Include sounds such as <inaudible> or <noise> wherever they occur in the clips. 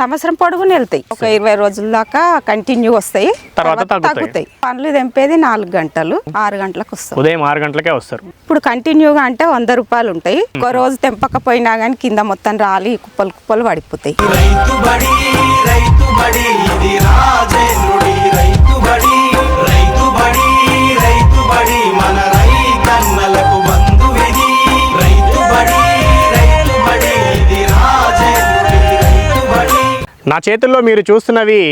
సంవత్సరం పొడుగున వెళ్తాయి ఒక ఇరవై రోజుల దాకా కంటిన్యూ వస్తాయి. తర్వాత తగ్గుతాయి. పండ్లు తెంపేది నాలుగు గంటలు ఆరు గంటలకు వస్తాం ఉదయం ఆరు గంటలకే వస్తారు. ఇప్పుడు కంటిన్యూగా అంటే వంద రూపాయలు ఉంటాయి. ఒక రోజు తెంపకపోయినా కానీ కింద మొత్తం రాలి కుప్పలు కుప్పలు పడిపోతాయి. రైతు బడి రైతు బడి ఇది రాజేంద్రుడి రైతు బడి నా చేతుల్లో మీరు చూస్తున్నవి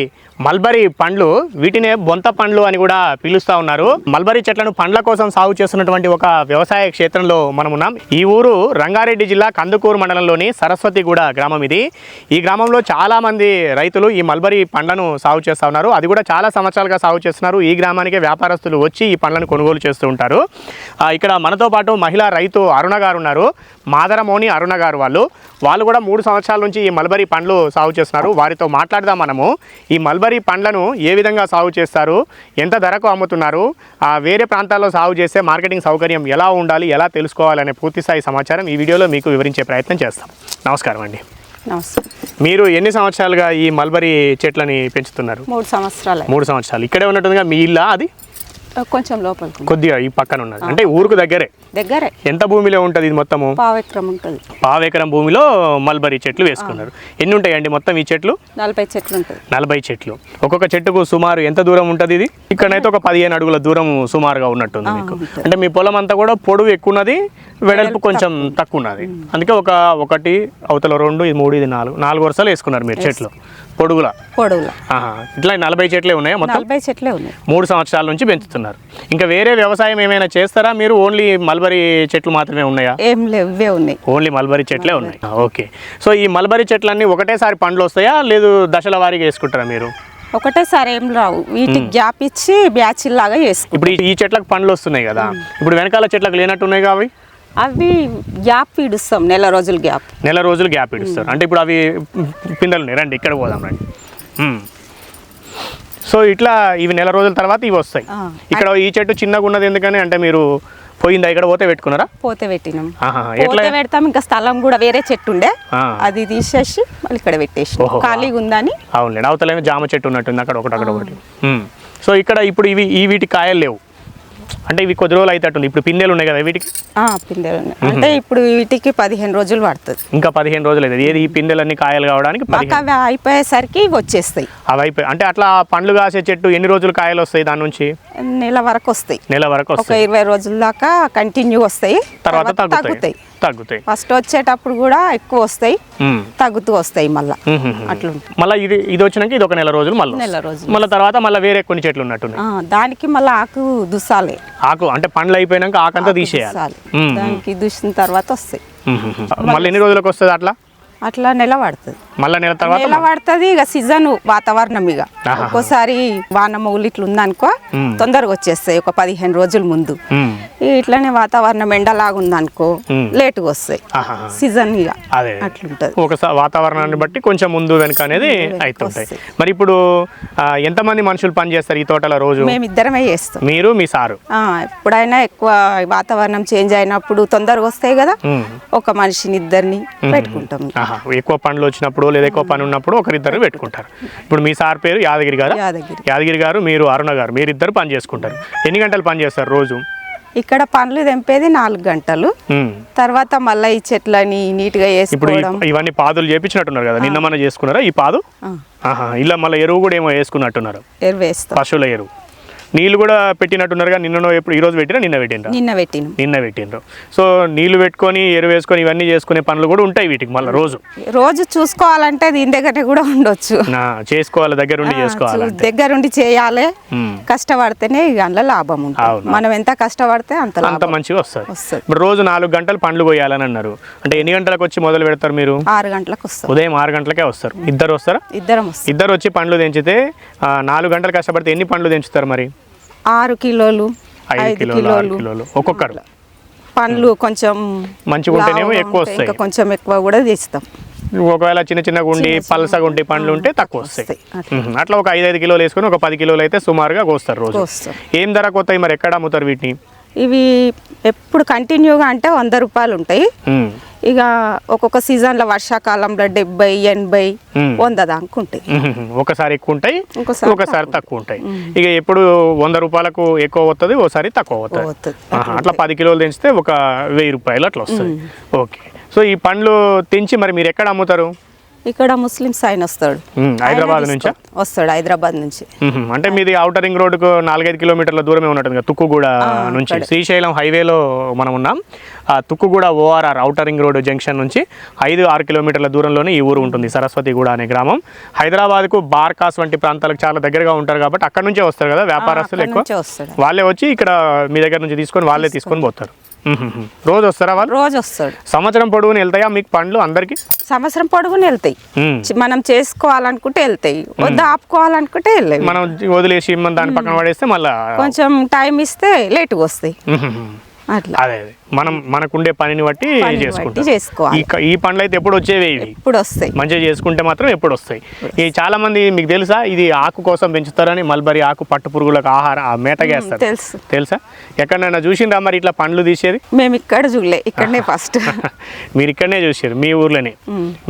మల్బరీ పండ్లు వీటినే బొంత పండ్లు అని కూడా పిలుస్తా ఉన్నారు. మల్బరీ చెట్లను పండ్ల కోసం సాగు చేస్తున్నటువంటి ఒక వ్యవసాయ క్షేత్రంలో మనం ఉన్నాం. ఈ ఊరు రంగారెడ్డి జిల్లా కందుకూరు మండలంలోని సరస్వతిగూడ గ్రామం ఇది. ఈ గ్రామంలో చాలామంది రైతులు ఈ మల్బరీ పండ్లను సాగు చేస్తూ ఉన్నారు. అది కూడా చాలా సంవత్సరాలుగా సాగు చేస్తున్నారు. ఈ గ్రామానికి వ్యాపారస్తులు వచ్చి ఈ పండ్లను కొనుగోలు చేస్తూ ఉంటారు. ఇక్కడ మనతో పాటు మహిళా రైతు అరుణ గారు ఉన్నారు. మాదరమోని అరుణ గారు వాళ్ళు. వాళ్ళు కూడా మూడు సంవత్సరాల నుంచి ఈ మల్బరీ పండ్లు సాగు చేస్తున్నారు. వారితో మాట్లాడదాం మనము. ఈ మల్బరీ పండ్లను ఏ విధంగా సాగు చేస్తారు? ఎంత ధరకు అమ్ముతున్నారు? ఆ వేరే ప్రాంతాల్లో సాగు చేస్తే మార్కెటింగ్ సౌకర్యం ఎలా ఉండాలి? ఎలా తెలుసుకోవాలనే పూర్తి స్థాయి సమాచారం ఈ వీడియోలో మీకు వివరించే ప్రయత్నం చేస్తాం. నమస్కారం అండి. నమస్తే మీరు ఎన్ని సంవత్సరాలుగా ఈ మల్బరీ చెట్లని పెంచుతున్నారు? మూడు సంవత్సరాలు. మూడు సంవత్సరాలు. ఇక్కడే ఉన్నట్టుగా మీ ఇల్లా అది? కొంచెం లోపలికి ఉంది. కొద్దిగా ఈ పక్కన ఉన్నది. అంటే ఊరుకు దగ్గరే. దగ్గరే. ఎంత భూమిలో ఉంటుంది ఇది మొత్తము? పావు ఎకరం ఉంటుంది. పావు ఎకరం భూమిలో మల్బరీ చెట్లు వేసుకున్నారు. ఎన్ని ఉంటాయండి మొత్తం ఈ చెట్లు? నలభై చెట్లు ఉంటుంది నలభై చెట్లు. ఒక్కొక్క చెట్టుకు సుమారు ఎంత దూరం ఉంటుంది ఇది? ఇక్కడైతే ఒక పదిహేను అడుగుల దూరం సుమారుగా ఉన్నట్టుంది మీకు. అంటే మీ పొలం అంతా కూడా పొడవు ఎక్కువ ఉన్నది వెడల్పు కొంచెం తక్కువ. ఉన్నది అందుకే ఒక ఒకటి అవతల రెండు ఇది మూడు ఇది నాలుగు నాలుగు వరుసలు వేసుకున్నారు మీరు చెట్లు. పొడుగుల. పొడవుల ఆహా. ఇట్లా నలభై చెట్లే ఉన్నాయా మొత్తం? నలభై చెట్లే ఉన్నాయి. మూడు సంవత్సరాల నుంచి పెంచుతున్నారు. ఇంకా వేరే వ్యవసాయం ఏమైనా చేస్తారా? మీరు ఓన్లీ మల్బరీ చెట్లు మాత్రమే ఉన్నాయా? ఏం లేవు ఇవే ఉన్నాయి. ఓన్లీ మల్బరీ చెట్లే ఉన్నాయి. ఓకే. సో ఈ మల్బరీ చెట్లన్నీ ఒకటేసారి పండ్లు వస్తాయా? లేదు దశల వారీగా వేసుకుంటారా మీరు? ఒకటేసారి ఏం రావు. వీటికి గ్యాప్ ఇచ్చి బ్యాచ్ లాగా చేసుకుంటాం ఇప్పుడు ఈ- చెట్లకు పండ్లు వస్తున్నాయి కదా. ఇప్పుడు వెనకాల చెట్లకు లేనట్టు ఉన్నాయి అవి? అవి గ్యాప్ ఇడుస్తాం నెల రోజులు గ్యాప్. నెల రోజులు గ్యాప్ ఇడుస్తారు. అంటే ఇప్పుడు అవి పిందెలు రండి ఇక్కడ పోదాం రండి. సో ఇట్లా ఇవి నెల రోజుల తర్వాత ఇవి వస్తాయి. ఇక్కడ ఈ చెట్టు చిన్నగా ఉన్నది ఎందుకని అంటే మీరు పోయిందా? ఇక్కడ పోతే పెట్టుకున్నారా? పోతే పెట్టినాం. ఎట్లా పోతే పెడతాం ఇంకా స్థలం కూడా వేరే చెట్టు ఉండే. అది తీసేసి మళ్ళీ ఇక్కడ పెట్టేసి. ఖాళీగా ఉందని. అవునులేండి అవతలేమో జామ చెట్టు ఉన్నట్టుంది అక్కడ ఒకటి అక్కడ ఒకటి. సో ఇక్కడ ఇప్పుడు ఇవి ఈ వీటి కాయలు లేవు. అంటే ఇవి కొద్ది రోజులు అవుతట్టుంది ఇప్పుడు పిందెలు ఉన్నాయి కదా వీటికి? పిందెలు ఉన్నాయి. అంటే ఇప్పుడు వీటికి పదిహేను రోజులు పడుతుంది. ఇంకా పదిహేను రోజులు అయితే ఏది ఈ పిందెలన్నీ కాయలు కావడానికి అవి అయిపోయేసరికి వచ్చేస్తాయి. అవి అయిపోయి అంటే అట్లా పండ్లు కాసే చెట్టు ఎన్ని రోజులు కాయలు వస్తాయి దాని నుంచి? నెల వరకు వస్తాయి. నెల వరకు ఒక ఇరవై రోజుల దాకా కంటిన్యూ వస్తాయి. తర్వాత తగ్గుతాయి. తగ్గుతాయి. ఫస్ట్ వచ్చేటప్పుడు కూడా ఎక్కువ వస్తాయి. తగ్గుతూ వస్తాయి మళ్ళా. అట్లుంటుంది మళ్ళీ ఇది ఇది వచ్చినాక ఇది ఒక నెల రోజులు మళ్ళీ నెల రోజులు. మళ్ళీ తర్వాత మళ్ళీ వేరే కొన్ని చెట్లు ఉన్నట్టున్నాయి. ఆ, దానికి మళ్ళీ ఆకు దుస్సాలి. ఆకు అంటే పండ్లు అయిపోయినాక ఆకంతా తీసేయాలి. దానికి దుసిన తర్వాత వస్తాయి. మళ్ళీ ఎన్ని రోజులకు వస్తుంది అట్లా? అట్లా నెల పడుతుంది మళ్ళీ నెల తర్వాత నెల పడుతుంది ఇక సీజన్ వాతావరణం ఇక. ఒక్కోసారి వాన మొగులు ఇట్లా ఉందనుకో మ్మ్. తొందరగా వచ్చేస్తాయి ఒక పదిహేను రోజుల ముందు. మ్మ్. ఇట్లనే వాతావరణం ఎండలాగా ఉందనుకో మ్మ్. లేటుగా వస్తాయి. సీజన్ ఇక అట్లుంటది. ఒక స- వాతావరణాన్ని బట్టి కొంచెం ముందు వెనుక అనేది అవుతుంటాయి. మరి ఇప్పుడు ఎంతమంది మనుషులు పని చేస్తారు ఈ తోటలో రోజు? మేమిద్దరమే చేస్తాం. మీరు మీ సారు? ఎప్పుడైనా ఎక్కువ వాతావరణం చేంజ్ అయినప్పుడు తొందరగా వస్తాయి కదా? మ్మ్. ఒక మనిషిని ఇద్దరిని పెట్టుకుంటాం ఎక్కువ పనులు వచ్చినప్పుడు లేదా ఎక్కువ పని ఉన్నప్పుడు ఒకరిద్దరు పెట్టుకుంటారు. ఇప్పుడు మీ సార్ పేరు యాదగిరి గారు? యాదగిరి. యాదగిరి గారు మీరు అరుణ గారు మీరిద్దరు పని చేసుకుంటారు. ఎన్ని గంటలు పని చేస్తారు రోజు? ఇక్కడ పండ్లు తెంపేది నాలుగు గంటలు. తర్వాత మళ్ళీ ఈ చెట్లని నీట్గా ఇప్పుడు వేసుకోవడం. ఇవన్నీ పాదులు చేపించినట్టున్నారు కదా నిన్న మన చేసుకున్నారా ఈ పాదు? ఇలా మళ్ళీ ఎరువు కూడా ఏమో వేసుకున్నట్టున్నారు. ఎరువు వేస్తాం. పశువుల ఎరువు. నీళ్ళు కూడా పెట్టినట్టున్నారుగా నిన్న ఎప్పుడు ఈ రోజు పెట్టినా నిన్న పెట్టినరా నిన్న పెట్టినాం నిన్న పెట్టిండ్రు. సో నీళ్ళు పెట్టుకొని ఎరువు వేసుకొని ఇవన్నీ చేసుకునే పనులు కూడా ఉంటాయి వీటికి మళ్ళీ రోజు. రోజు చూసుకోవాలంటే దీని దగ్గర కూడా ఉండొచ్చు. నా చేసుకోవాలి దగ్గరుండి చేసుకోవాలంటే దగ్గరుండి చేయాలి. కష్టపడితేనే అందులో లాభం ఉంటుంది. మనం ఎంత కష్టపడితే అంత అంత మంచిగా వస్తుంది. ఇప్పుడు రోజు నాలుగు గంటలు పండ్లు పోయాలని అన్నారు. అంటే ఎన్ని గంటలకు వచ్చి మొదలు పెడతారు మీరు? ఆరు గంటలకు వస్తాం ఉదయం ఆరు గంటలకే వస్తారు. ఇద్దరు వస్తారా? ఇద్దరం ఇద్దరు వచ్చి పండ్లు తెంచితే నాలుగు గంటలు కష్టపడితే ఎన్ని పండ్లు తెంచుతారు మరి? ఆరు కిలోలు ఐదు కిలోలు ఆరు కిలోలు. కిలోలు. ఒక్కొక్కరు. పండ్లు కొంచెం మంచిగా ఉంటేనేమో ఎక్కువ వస్తాయి. ఇంకా కొంచెం ఎక్కువ కూడా తీస్తాం. ఒకవేళ చిన్న చిన్నగా ఉండి పలసగా ఉండి పండ్లు ఉంటే తక్కువ వస్తాయి. అట్లా. ఒక ఐదు ఐదు కిలోలు వేసుకొని ఒక పది కిలోలు అయితే సుమారుగా కోస్తారు రోజు. ఏం ధర కొత్తాయి మరి? ఎక్కడ అమ్ముతారు వీటిని? ఇవి ఎప్పుడు కంటిన్యూగా అంటే వంద రూపాయలు ఉంటాయి. ఇక ఒక్కొక్క సీజన్లో వర్షాకాలంలో డెబ్బై ఎనభై. వంద దాకా ఉంటాయి. ఒకసారి ఎక్కువ ఉంటాయి ఒకసారి తక్కువ. ఉంటాయి ఇక ఎప్పుడు వంద రూపాయలకు ఎక్కువ వస్తుంది ఒకసారి తక్కువ. ఆహా, అట్లా పది కిలోలు తెంచితే ఒక వెయ్యి రూపాయలు అట్లా వస్తుంది. ఓకే. సో ఈ పండ్లు తెంచి మరి మీరు ఎక్కడ అమ్ముతారు? ఇక్కడ ముస్లిమ్స్ ఆయన వస్తాడు. హైదరాబాద్ నుంచా? వస్తాడు హైదరాబాద్ నుంచి. అంటే మీది ఔటర్ రింగ్ రోడ్డుకు నాలుగైదు కిలోమీటర్ల దూరమే ఉన్నట్టుంది కదా తుక్కుగూడ నుంచి శ్రీశైలం హైవేలో మనం ఉన్నాం ఆ Tukkuguda ORR outer ring road junction నుంచి ఐదు ఆరు కిలోమీటర్ల దూరంలోనే ఈ ఊరు ఉంటుంది సరస్వతిగూడ అనే గ్రామం హైదరాబాద్కు బార్కాస్ వంటి ప్రాంతాలకు చాలా దగ్గరగా ఉంటారు కాబట్టి అక్కడ నుంచే వస్తారు కదా వ్యాపారస్తులు ఎక్కువ వాళ్ళే వచ్చి ఇక్కడ మీ దగ్గర నుంచి తీసుకొని వాళ్ళే తీసుకొని పోతారు. <laughs> రోజు వస్తారా వాళ్ళు? రోజు వస్తాడు. సంవత్సరం పొడవుని వెళ్తాయా మీకు పండ్లు అందరికి? సంవత్సరం పొడుగుని వెళ్తాయి. మనం చేసుకోవాలనుకుంటే వెళ్తాయి. వద్దు ఆపుకోవాలనుకుంటే వెళ్ళేవి. మనం వదిలేసి మనం దాని పక్కన పడేస్తే మళ్ళా కొంచెం టైం ఇస్తే లేటుగా వస్తాయి. అట్లా. అదే అదే. మనం మనకుండే పనిని బట్టి చేసుకుంటాం. ఈ పండ్లు అయితే ఎప్పుడు వచ్చేవి ఇవి ఇప్పుడు వస్తాయి మంచిగా చేసుకుంటే మాత్రం ఎప్పుడు వస్తాయి ఈ చాలా మంది మీకు తెలుసా? ఇది ఆకు కోసం పెంచుతారని మల్బరీ ఆకు పట్టు పురుగులకు ఆహార ఆ మేతగా వేస్తారు తెలుసు. తెలుసా? ఎక్కడైనా చూసిండ్రా మరి ఇట్లా పండ్లు తీసేది? మేము ఇక్కడ చూడలే ఇక్కడనే <laughs> ఫస్ట్. మీరు ఇక్కడనే చూసారు మీ ఊర్లోనే.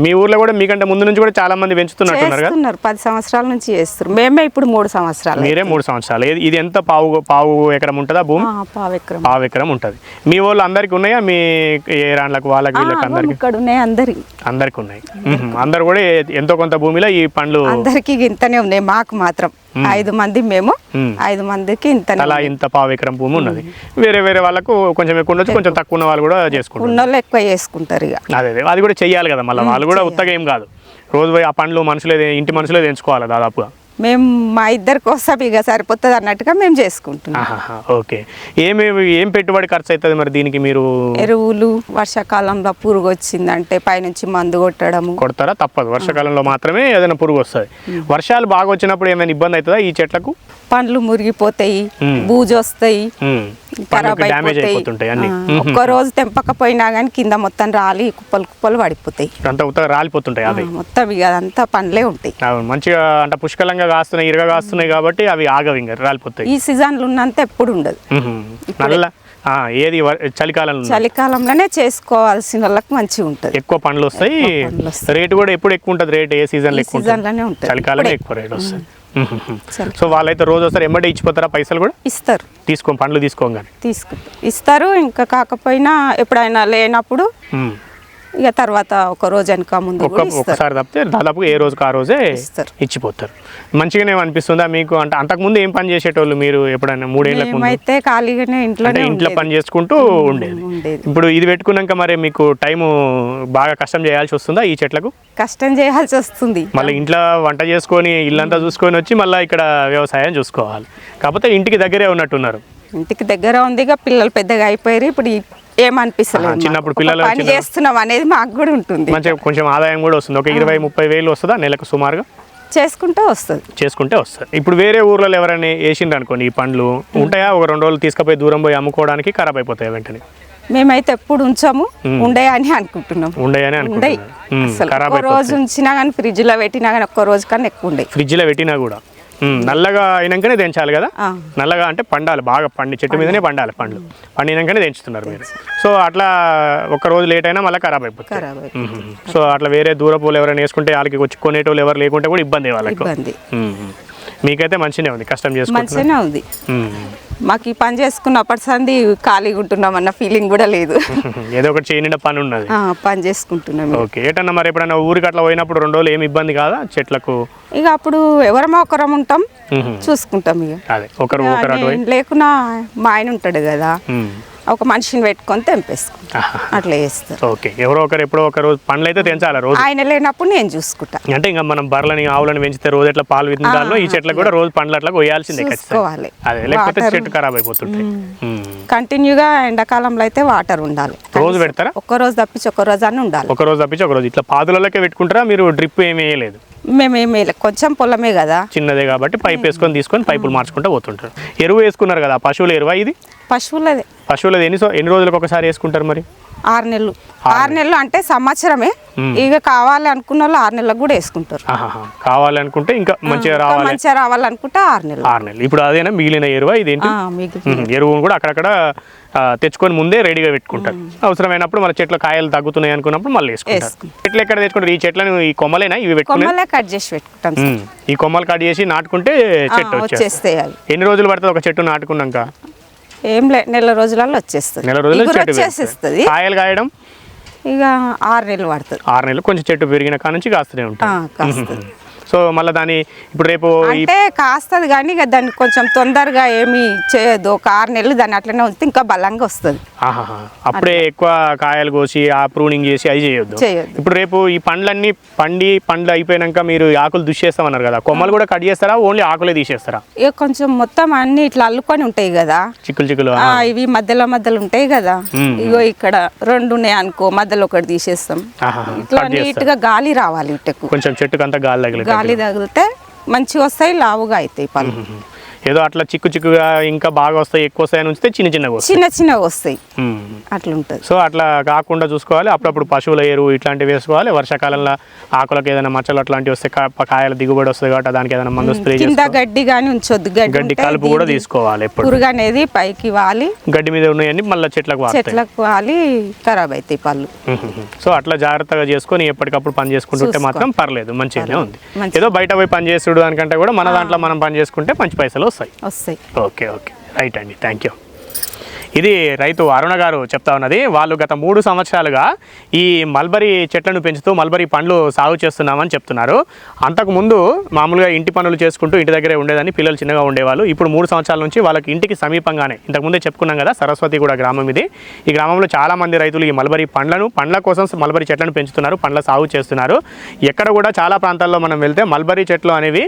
మీ ఊర్లో కూడా మీకంటే ముందు నుంచి కూడా చాలా మంది పెంచుతున్నట్టున్నారు కదా? పది సంవత్సరాల నుంచి చేస్తారు మేమే ఇప్పుడు మూడు సంవత్సరాలు మీరే మూడు సంవత్సరాలు. ఇది- ఎంత పావు పావు ఎకరం ఉంటుందా భూమి? ఆ, పావెకరం పావు ఎకరం ఉంటుంది. మీ వాళ్ళు అందరికి ఉన్నాయా? మీ ఏ రాళ్ళకు వాళ్ళకి వీళ్ళకి అందరికి? ఇక్కడ ఉన్నాయి అందరి. అందరికి ఉన్నాయి. అందరు కూడా ఎంతో కొంత భూమిలో ఈ పండ్లు అందరికి ఇంతనే ఉన్నాయి మాకు మాత్రం. ఐదు మంది మేము. ఐదు మందికి ఇంతనే అలా ఇంత పావు ఎకరం భూమి ఉన్నది. వేరే వేరే వాళ్ళకు కొంచెం ఎక్కువ ఉండొచ్చు కొంచెం తక్కువ ఉన్న వాళ్ళు కూడా చేసుకుంటారు. ఉన్నోళ్ళు ఎక్కువ చేసుకుంటారు ఇక. అదే అదే. అది కూడా చెయ్యాలి కదా మళ్ళీ వాళ్ళు కూడా ఉత్తగా ఏం కాదు. రోజు పోయి ఆ పండ్లు మనుషులే ఇంటి మనుషులే తెంచుకోవాలి దాదాపుగా. మేము మా ఇద్దరి కోసం ఇక సరిపోతుంది అన్నట్టుగా మేము చేసుకుంటున్నాం. ఓకే. ఏమేమి ఏం పెట్టుబడి ఖర్చు అవుతుంది మరి దీనికి మీరు? ఎరువులు వర్షాకాలంలో పురుగు వచ్చిందంటే పైనుంచి మందు కొట్టడము. కొడతారా? తప్పదు. వర్షాకాలంలో మాత్రమే ఏదైనా పురుగు వస్తుంది. వర్షాలు బాగా వచ్చినప్పుడు ఏమైనా ఇబ్బంది అవుతుందా ఈ చెట్లకు? పండ్లు మురిగిపోతాయి. బూజు వస్తాయి. ఖరాబ్ ఒక్క రోజు తెంపకపోయినా కానీ కింద మొత్తం రాలి కుప్పలు కుప్పలు పడిపోతాయి. అంతా రాలిపోతుంటాయి మొత్తం ఇక అదంతా పండ్లే ఉంటాయి. మంచిగా అంటే పుష్కలంగా కాస్తున్నాయి ఇరగా కాస్తున్నాయి కాబట్టి అవి ఆగవు ఇంకా రాలిపోతాయి. ఈ సీజన్లు ఉన్నంత ఎప్పుడు ఉండదు. నల్ల ఏది చలికాలంలో. చలికాలంలోనే చేసుకోవాల్సిన వాళ్ళకి మంచిగా ఉంటుంది. ఎక్కువ పండ్లు వస్తాయి. రేటు కూడా ఎప్పుడు ఎక్కువ ఉంటుంది రేట్ ఏ సీజన్లో ఎక్కువ ఉంటుంది. ఇప్పుడే. ఎక్కువ రేట్ వస్తుంది. సో వాళ్ళైతే రోజు వస్తారు ఎమ్మడే ఇచ్చిపోతారా పైసలు కూడా? ఇస్తారు. తీసుకో పండ్లు తీసుకోగానే తీసుకుంటారు ఇస్తారు. ఇంకా కాకపోయినా ఎప్పుడైనా లేనప్పుడు. ఇక తర్వాత ఒక రోజు వెనక ముందు ఒక్కసారి తప్పితే దాదాపు ఏ రోజుకి ఆ రోజే. ఇచ్చిపోతారు. మంచిగానే అనిపిస్తుందా మీకు? అంటే అంతకుముందు ఏం పని చేసేటోళ్ళు మీరు ఎప్పుడైనా మూడేళ్ళకు ముందు? మేమైతే ఖాళీగానే ఇంట్లో ఉండేది. పని చేసుకుంటూ ఉండేది. ఇప్పుడు ఇది పెట్టుకున్నాక మరి మీకు టైము బాగా కష్టం చేయాల్సి వస్తుందా ఈ చెట్లకు? కష్టం చేయాల్సి వస్తుంది. మళ్ళీ ఇంట్లో వంట చేసుకొని ఇల్లంతా చూసుకొని వచ్చి మళ్ళీ ఇక్కడ వ్యవసాయం చూసుకోవాలి. కాకపోతే ఇంటికి దగ్గరే ఉన్నట్టున్నారు. ఇంటికి దగ్గర ఉంది ఇక పిల్లలు పెద్దగా అయిపోయారు. ఇప్పుడు ఏమనిపిస్తలేదు. చిన్నప్పుడు పిల్లలు పని చేస్తున్నాం అనేది మాకు కూడా ఉంటుంది. మంచిగా కొంచెం ఆదాయం కూడా వస్తుంది. ఒక ఇరవై ముప్పై వేలు వస్తుందా నెలకు సుమారుగా? చేసుకుంటూ వస్తుంది. చేసుకుంటే వస్తుంది. ఇప్పుడు వేరే ఊర్లలో ఎవరైనా వేసిండ్రు అనుకోండి ఈ పండ్లు ఉంటాయా? ఒక రెండు రోజులు తీసుకుపోయి దూరం పోయి అమ్ముకోవడానికి ఖరాబ్ అయిపోతాయి వెంటనే? మేమైతే ఎప్పుడు ఉంచాము ఉండే అని అనుకుంటున్నాం. ఉండయని ఒక్క రోజు ఉంచినా కానీ ఫ్రిడ్జ్లో పెట్టినా కానీ ఒక్క రోజు కన్నా ఎక్కువ ఉండే ఫ్రిడ్జ్లో పెట్టినా కూడా? నల్లగా అయినాకనే తెంచాలి కదా. నల్లగా అంటే పండాలి బాగా పండి చెట్టు మీదనే పండాలి. పండ్లు పండినాకనే తెంచుతున్నారు మీరు. సో అట్లా ఒక రోజు లేట్ అయినా మళ్ళీ ఖరాబ్ అయిపోతుంది. సో అట్లా వేరే దూర పూలు ఎవరైనా వేసుకుంటే వాళ్ళకి వచ్చి కొనేటోళ్ళు ఎవరు లేకుంటే కూడా ఇబ్బంది వాళ్ళకి. మీకైతే మంచిగానే ఉంది కష్టం మంచిగానే ఉంది. మాకు ఈ పని చేసుకున్నప్పటి సంది ఖాళీగా ఉంటున్నాం అన్న ఫీలింగ్ కూడా లేదు <laughs> ఏదో ఒకటి చేయనిండా పని ఉన్నది పని చేసుకుంటున్నాం. ఓకే ఏటన్నా మరి ఎప్పుడైనా ఊరికి అట్లా పోయినప్పుడు రెండు రోజులు ఏమి ఇబ్బంది కాదా చెట్లకు ఇక అప్పుడు ఎవరమో ఒకరం ఉంటాం. చూసుకుంటాం ఇక అదే ఒకరు ఒకరు లేకున్నా మా ఆయన ఉంటాడు కదా. ఒక మనిషిని పెట్టుకొని తెంపేసుకుంటాం. అట్లా చేస్తారు. ఓకే. ఎవరో ఒకరు ఎప్పుడో ఒక రోజు పండ్లు అయితే తెంచాలి రోజు? ఆయన లేనప్పుడు నేను చూసుకుంటా. అంటే ఇంకా మనం బర్రెలని ఆవులను పెంచితే రోజు ఎట్లా పాలు విత్తనాల్లో ఈ చెట్లకు కూడా రోజు పండ్లు అట్లా కొయ్యాల్సిందే అదే లేకపోతే చెట్టు ఖరాబ్ అయిపోతుంటాయి. కంటిన్యూగా ఎండాకాలంలో అయితే వాటర్ ఉండాలి. రోజు పెడతారా? ఒక్క రోజు తప్పించి ఒక్క రోజు అని ఉండాలి. ఒక రోజు తప్పించి ఒక రోజు. ఇట్లా పాదులలోకే పెట్టుకుంటారా? మీరు డ్రిప్ ఏమీ వేయలేదు. మేమేమి కొంచెం పొలమే కదా. చిన్నదే కాబట్టి పైప్ వేసుకొని తీసుకొని పైపులు మార్చుకుంటూ పోతుంటారు. ఎరువు వేసుకున్నారు కదా పశువుల ఎరువా ఇది? పశువులదే. పశువులది ఎన్ని ఎన్ని రోజులకు ఒకసారి వేసుకుంటారు మరి? ఆరు నెలలు. ఆరు నెలలు. అంటే సంవత్సరమే. ఇక కావాలి అనుకున్న వాళ్ళు ఆరు నెలలకు కూడా వేసుకుంటారు. కావాలనుకుంటే ఇంకా మంచిగా రావాలి. మంచిగా రావాలనుకుంటే ఆరు నెలలు. ఆరు నెలలు. ఇప్పుడు అదేనా మిగిలిన ఎరువ ఇదేంటి? ఎరువును కూడా అక్కడక్కడ తెచ్చుకొని ముందే రెడీగా పెట్టుకుంటారు. అవసరమైనప్పుడు మన చెట్ల కాయలు తగ్గుతున్నాయి అనుకున్నప్పుడు మళ్ళీ వేసుకుంటారు. వేసుకుంటాం. చెట్లు ఎక్కడ తెచ్చుకుంటారు? ఈ చెట్లను ఈ కొమ్మలేనా? ఇవి కొమ్మలే కట్ చేసి పెట్టుకుంటాం ఈ కొమ్మలు కట్ చేసి నాటుకుంటే చెట్టు వచ్చేస్తాయి. ఎన్ని రోజులు పడుతుంది ఒక చెట్టు నాటుకున్నాక? ఏం లే నెల రోజులలో వచ్చేస్తుంది. నెల రోజులు ఇగురు వచ్చేసేస్తుంది. కాయలు కాయడం? ఇక ఆరు నెలలు పడుతుంది ఆరు నెలలు కొంచెం చెట్టు పెరిగిన కాడ నుంచి కాస్తూనే ఆ, ఉంటుంది కాస్తుంది సో మళ్ళీ దాని ఇప్పుడు రేపు అంటే కాస్తుంది కానీ ఇక దాన్ని కొంచెం తొందరగా ఏమీ చేయదు ఒక ఆరు నెలలు దాన్ని అట్లనే ఉంచితే ఇంకా బలంగా వస్తుంది. అప్పుడే ఎక్కువ కాయలు కోసి ఆ ప్రూనింగ్ చేసి అవి చేయొద్దు. ఇప్పుడు రేపు ఈ పండ్లన్నీ పండి పండ్లు అయిపోయినాక మీరు ఆకులు దుషేస్తామన్నారు కదా. కొమ్మలు కూడా కట్ చేస్తారా? ఓన్లీ ఆకులే తీసేస్తారా? ఇక కొంచెం మొత్తం అన్ని ఇట్లా అల్లుకొని ఉంటాయి కదా. చిక్కులు చిక్కులు ఆ, ఇవి మధ్యలో మధ్యలో ఉంటాయి కదా. ఇగో ఇక్కడ రెండు ఉన్నాయి అనుకో మధ్యలో ఒకటి తీసేస్తాం. ఇట్లా. నీట్గా గాలి రావాలి కొంచెం చెట్టుకంతా గాలి తగిలి గాలి తగిలితే మంచిగా వస్తాయి లావుగా అవుతాయి పళ్ళు. ఏదో అట్లా చిక్కు చిక్కుగా ఇంకా బాగా వస్తాయి ఎక్కువ వస్తాయని ఉంచితే చిన్న చిన్నగా చిన్న చిన్నగా వస్తాయి. అట్లా ఉంటుంది సో అట్లా కాకుండా చూసుకోవాలి అప్పుడప్పుడు పశువుల ఎరువు ఇట్లాంటివి వేసుకోవాలి. వర్షాకాలంలో ఆకులకు ఏదైనా మచ్చలు అట్లాంటివి వస్తే కాయల దిగుబడి వస్తుంది కాబట్టి దానికి ఏదైనా మందు స్ప్రే కింద గడ్డి కానీ ఉంచొద్దు. గడ్డి కలుపు కూడా తీసుకోవాలి ఎప్పుడు. పురుగు అనేది పైకి వాలి. గడ్డి మీద ఉన్నాయని మళ్ళీ చెట్లకు వాడతాయి. చెట్లకు వాలి ఖరాబ్ అవుతాయి పళ్ళు. సో అట్లా జాగ్రత్తగా చేసుకొని ఎప్పటికప్పుడు పని చేసుకుంటుంటే చూసుకో. మాత్రం పర్లేదు మంచిగానే ఉంది. మంచి- ఏదో బయట పోయి పని చేసుడు దానికంటే కూడా మన దాంట్లో మనం పని చేసుకుంటే మంచి పైసలు వస్తాయి. వస్తాయి. Okay okay. రైట్ అండి. థ్యాంక్ యూ ఇది రైతు అరుణ గారు చెప్తా ఉన్నది. వాళ్ళు గత మూడు సంవత్సరాలుగా ఈ మల్బరీ చెట్లను పెంచుతూ మల్బరీ పండ్లు సాగు చేస్తున్నామని చెప్తున్నారు. అంతకుముందు మామూలుగా ఇంటి పనులు చేసుకుంటూ ఇంటి దగ్గరే ఉండేదని పిల్లలు చిన్నగా ఉండేవాళ్ళు. ఇప్పుడు మూడు సంవత్సరాల నుంచి వాళ్ళకి ఇంటికి సమీపంగానే ఇంతకుముందే చెప్పుకున్నాం కదా సరస్వతి కూడా గ్రామం ఇది. ఈ గ్రామంలో చాలామంది రైతులు ఈ మల్బరీ పండ్లను పండ్ల కోసం మల్బరీ చెట్లను పెంచుతున్నారు పండ్ల సాగు చేస్తున్నారు. ఎక్కడ కూడా చాలా ప్రాంతాల్లో మనం వెళ్తే మల్బరీ చెట్లు అనేవి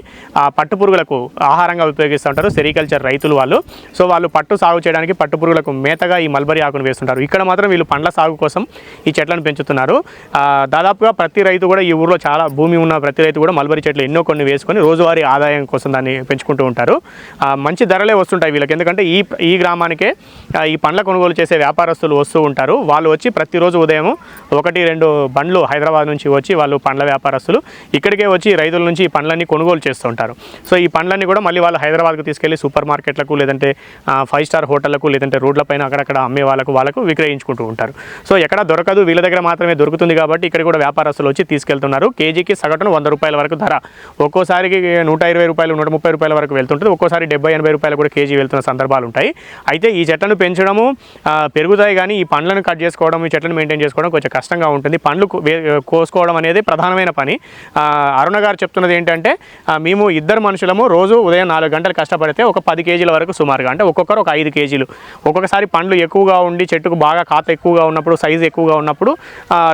పట్టు పురుగులకు ఆహారంగా ఉపయోగిస్తుంటారు సెరికల్చర్ రైతులు వాళ్ళు. సో వాళ్ళు పట్టు సాగు చేయడానికి పట్టు పురుగులకు మేతగా ఈ మల్బరీ ఆకును వేస్తుంటారు. ఇక్కడ మాత్రం వీళ్ళు పండ్ల సాగు కోసం ఈ చెట్లను పెంచుతున్నారు. దాదాపుగా ప్రతి రైతు కూడా ఈ ఊర్లో చాలా భూమి ఉన్న ప్రతి రైతు కూడా మల్బరీ చెట్లు ఎన్నో కొన్ని వేసుకొని రోజువారీ ఆదాయం కోసం దాన్ని పెంచుకుంటూ ఉంటారు. మంచి ధరలే వస్తుంటాయి వీళ్ళకి. ఎందుకంటే ఈ ఈ గ్రామానికే ఈ పండ్ల కొనుగోలు చేసే వ్యాపారస్తులు వస్తూ ఉంటారు. వాళ్ళు వచ్చి ప్రతిరోజు ఉదయం ఒకటి రెండు బండ్లు హైదరాబాద్ నుంచి వచ్చి వాళ్ళు పండ్ల వ్యాపారస్తులు ఇక్కడికే వచ్చి రైతుల నుంచి ఈ పండ్లన్నీ కొనుగోలు చేస్తూ ఉంటారు. సో ఈ పండ్లన్నీ కూడా మళ్ళీ వాళ్ళు హైదరాబాద్కు తీసుకెళ్ళి సూపర్ మార్కెట్లకు లేదంటే ఫైవ్ స్టార్ హోటళ్ళకు లేదంటే రోడ్ల పైన అక్కడక్కడ అమ్మే వాళ్ళకు వాళ్ళకు విక్రయించుకుంటూ ఉంటారు. సో ఎక్కడ దొరకదు వీళ్ళ దగ్గర మాత్రమే దొరుకుతుంది కాబట్టి ఇక్కడ కూడా వ్యాపారస్తులు వచ్చి తీసుకెళ్తున్నారు. కేజీకి సగటున వంద రూపాయల వరకు ధర. ఒక్కోసారికి నూట ఇరవై రూపాయలు నూట ముప్పై రూపాయల వరకు వెళ్తుంటుంది. ఒక్కోసారి డెబ్బై ఎనభై రూపాయలు కూడా కేజీ వెళ్తున్న సందర్భాలు ఉంటాయి. అయితే ఈ చెట్లను పెంచడము పెరుగుతాయి కానీ ఈ పండ్లను కట్ చేసుకోవడం ఈ చెట్లను మెయింటైన్ చేసుకోవడం కొంచెం కష్టంగా ఉంటుంది. పండ్లు కోసుకోవడం అనేది ప్రధానమైన పని. అరుణ గారు చెప్తున్నది ఏంటంటే మేము ఇద్దరు మనుషులము రోజు ఉదయం నాలుగు గంటలు కష్టపడితే ఒక పది కేజీల వరకు సుమారుగా అంటే ఒక్కొక్కరు ఒక ఐదు కేజీలు. ఒక్కొక్క ఒకసారి పండ్లు ఎక్కువగా ఉండి చెట్టుకు బాగా కాత ఎక్కువగా ఉన్నప్పుడు సైజు ఎక్కువగా ఉన్నప్పుడు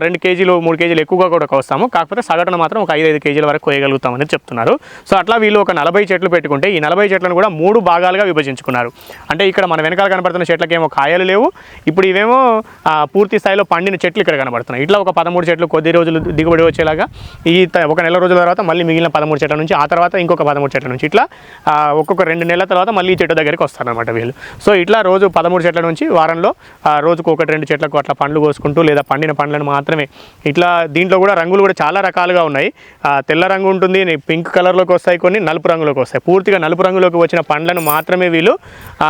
రెండు కేజీలు మూడు కేజీలు ఎక్కువగా కూడా కోస్తాము. కాకపోతే సగటున మాత్రం ఒక ఐదు ఐదు కేజీల వరకు కోయగలుగుతామని చెప్తున్నారు. సో అట్లా వీళ్ళు ఒక నలభై చెట్లు పెట్టుకుంటే ఈ నలభై చెట్లను కూడా మూడు భాగాలుగా విభజించుకున్నారు. అంటే ఇక్కడ మన వెనకాల కనబడుతున్న చెట్లకేమో కాయలు లేవు. ఇప్పుడు ఇవేమో పూర్తి స్థాయిలో పండిన చెట్లు ఇక్కడ కనబడుతున్నాయి. ఇట్లా ఒక పదమూడు చెట్లు కొద్ది రోజులు దిగుబడి వచ్చేలాగా ఈ ఒక నెల రోజుల తర్వాత మళ్ళీ మిగిలిన పదమూడు చెట్ల నుంచి ఆ తర్వాత ఇంకొక పదమూడు చెట్ల నుంచి ఇట్లా ఒక్కొక్క రెండు నెలల తర్వాత మళ్ళీ ఈ చెట్టు దగ్గరికి వస్తారనమాట వీళ్ళు. సో ఇట్లా రోజు పదమూడు చెట్ల నుంచి వారంలో ఆ, రోజుకు ఒకటి రెండు చెట్లకు అట్లా పండ్లు కోసుకుంటూ లేదా పండిన పండ్లను మాత్రమే. ఇట్లా దీంట్లో కూడా రంగులు కూడా చాలా రకాలుగా ఉన్నాయి. తెల్ల రంగు ఉంటుంది పింక్ కలర్లోకి వస్తాయి కొన్ని నలుపు రంగులోకి వస్తాయి. పూర్తిగా నలుపు రంగులోకి వచ్చిన పండ్లను మాత్రమే వీళ్ళు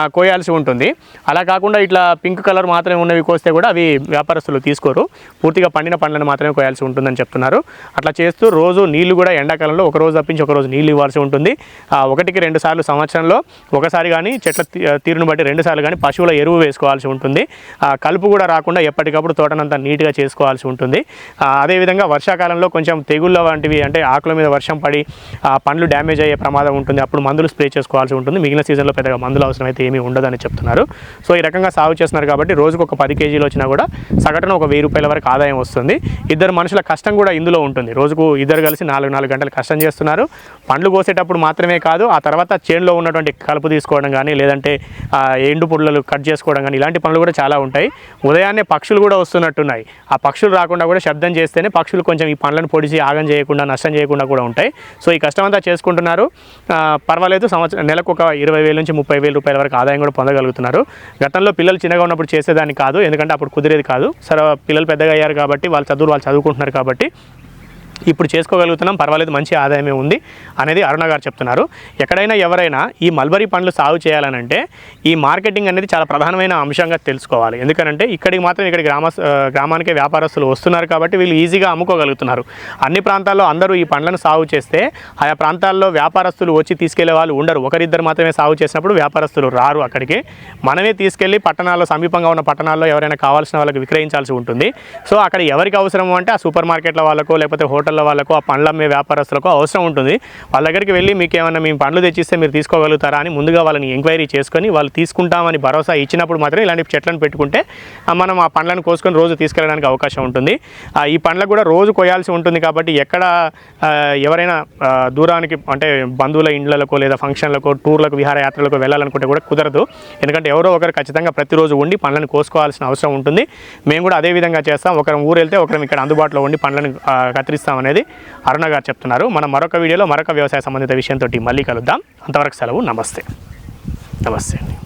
కోయాల్సి ఉంటుంది. అలా కాకుండా ఇట్లా పింక్ కలర్ మాత్రమే ఉన్నవి కోస్తే కూడా అవి వ్యాపారస్తులు తీసుకోరు. పూర్తిగా పండిన పండ్లను మాత్రమే కోయాల్సి ఉంటుందని చెప్తున్నారు. అట్లా చేస్తూ రోజు నీళ్ళు కూడా ఎండాకాలంలో ఒక రోజు తప్పించి ఒక రోజు ఇవ్వాల్సి ఉంటుంది. ఆ, ఒకటికి రెండు సార్లు సంవత్సరంలో ఒకసారి కానీ చెట్ల తీ- తీరును బట్టి రెండు సార్లు కానీ పశువుల ఎరువు వేసుకోవాల్సి ఉంటుంది. కలుపు కూడా రాకుండా ఎప్పటికప్పుడు తోటనంతా నీట్గా చేసుకోవాల్సి ఉంటుంది. అదేవిధంగా వర్షాకాలంలో కొంచెం తెగుళ్ళ వంటివి అంటే ఆకుల మీద వర్షం పడి ఆ, పండ్లు డ్యామేజ్ అయ్యే ప్రమాదం ఉంటుంది. అప్పుడు మందులు స్ప్రే చేసుకోవాల్సి ఉంటుంది. మిగిలిన సీజన్లో పెద్దగా మందులు అవసరం అయితే ఏమీ ఉండదని చెప్తున్నారు. సో ఈ రకంగా సాగు చేస్తున్నారు కాబట్టి రోజుకు ఒక పది కేజీలు వచ్చినా కూడా సగటున ఒక వెయ్యి రూపాయల వరకు ఆదాయం వస్తుంది. ఇద్దరు మనుషుల కష్టం కూడా ఇందులో ఉంటుంది. రోజుకు ఇద్దరు కలిసి నాలుగు నాలుగు గంటలు కష్టం చేస్తున్నారు. పండ్లు కోసేటప్పుడు మాత్రమే కాదు ఆ తర్వాత చేనులో ఉన్నటువంటి కలుపు తీసుకోవడం కానీ లేదంటే ఎండు పుల్లలు కట్ చేసుకోవడం కానీ ఇలాంటి పనులు కూడా చాలా ఉంటాయి. ఉదయాన్నే పక్షులు కూడా వస్తున్నట్టున్నాయి. ఆ పక్షులు రాకుండా కూడా శబ్దం చేస్తేనే పక్షులు కొంచెం ఈ పండ్లను పొడిచి ఆగం చేయకుండా నష్టం చేయకుండా కూడా ఉంటాయి. సో ఈ కష్టం అంతా చేసుకుంటున్నారు. పర్వాలేదు సంవత్సరం నెలకు ఒక ఇరవై వేల నుంచి ముప్పై వేల రూపాయల వరకు ఆదాయం కూడా పొందగలుగుతున్నారు. గతంలో పిల్లలు చిన్నగా ఉన్నప్పుడు చేసేదాన్ని కాదు ఎందుకంటే అప్పుడు కుదిరేది కాదు. సరే పిల్లలు పెద్దగా అయ్యారు కాబట్టి వాళ్ళు చదువులు వాళ్ళు చదువుకుంటున్నారు కాబట్టి ఇప్పుడు చేసుకోగలుగుతున్నాం పర్వాలేదు మంచి ఆదాయమే ఉంది అనేది అరుణ గారు చెప్తున్నారు. ఎక్కడైనా ఎవరైనా ఈ మల్బరీ పండ్లు సాగు చేయాలనంటే ఈ మార్కెటింగ్ అనేది చాలా ప్రధానమైన అంశంగా తెలుసుకోవాలి. ఎందుకనంటే ఇక్కడికి మాత్రం ఇక్కడ గ్రామ గ్రామానికి వ్యాపారస్తులు వస్తున్నారు కాబట్టి వీళ్ళు ఈజీగా అమ్ముకోగలుగుతున్నారు. అన్ని ప్రాంతాల్లో అందరూ ఈ పండ్లను సాగు చేస్తే ఆయా ప్రాంతాల్లో వ్యాపారస్తులు వచ్చి తీసుకెళ్ళే వాళ్ళు ఉండరు. ఒకరిద్దరు మాత్రమే సాగు చేసినప్పుడు వ్యాపారస్తులు రారు అక్కడికి. మనమే తీసుకెళ్ళి పట్టణాల్లో సమీపంగా ఉన్న పట్టణాల్లో ఎవరైనా కావాల్సిన వాళ్ళకి విక్రయించాల్సి ఉంటుంది. సో అక్కడ ఎవరికి అవసరం అంటే ఆ సూపర్ మార్కెట్ల వాళ్ళకో లేకపోతే హోటల్ హోటళ్ళ వాళ్ళకు ఆ పండ్ల అమ్మే వ్యాపారస్తులకు అవసరం ఉంటుంది. వాళ్ళ దగ్గరికి వెళ్ళి మీకు ఏమైనా మేము పండ్లు తెచ్చిస్తే మీరు తీసుకోగలుగుతారా అని ముందుగా వాళ్ళని ఎంక్వైరీ చేసుకొని వాళ్ళు తీసుకుంటామని భరోసా ఇచ్చినప్పుడు మాత్రం ఇలాంటి చెట్లను పెట్టుకుంటే మనం ఆ పండ్లను కోసుకొని రోజు తీసుకెళ్ళడానికి అవకాశం ఉంటుంది. ఆ, ఈ పండ్లకు కూడా రోజు కొయ్యాల్సి ఉంటుంది కాబట్టి ఎక్కడ ఎవరైనా దూరానికి అంటే బంధువుల ఇండ్లకో లేదా ఫంక్షన్లకు టూర్లకు విహారయాత్రలకు వెళ్ళాలనుకుంటే కూడా కుదరదు. ఎందుకంటే ఎవరో ఒకరు ఖచ్చితంగా ప్రతిరోజు ఉండి పండ్లను కోసుకోవాల్సిన అవసరం ఉంటుంది. మేము కూడా అదే విధంగా చేస్తాం. ఒకరం ఊరు వెళ్తే ఒకరం ఇక్కడ అందుబాటులో ఉండి పండ్లను కత్తిరిస్తాం. అనేది అరుణ గారు చెప్తున్నారు. మనం మరొక వీడియోలో మరొక వ్యవసాయ సంబంధిత విషయంతో మళ్ళీ కలుద్దాం. అంతవరకు సెలవు. నమస్తే. నమస్తే అండి.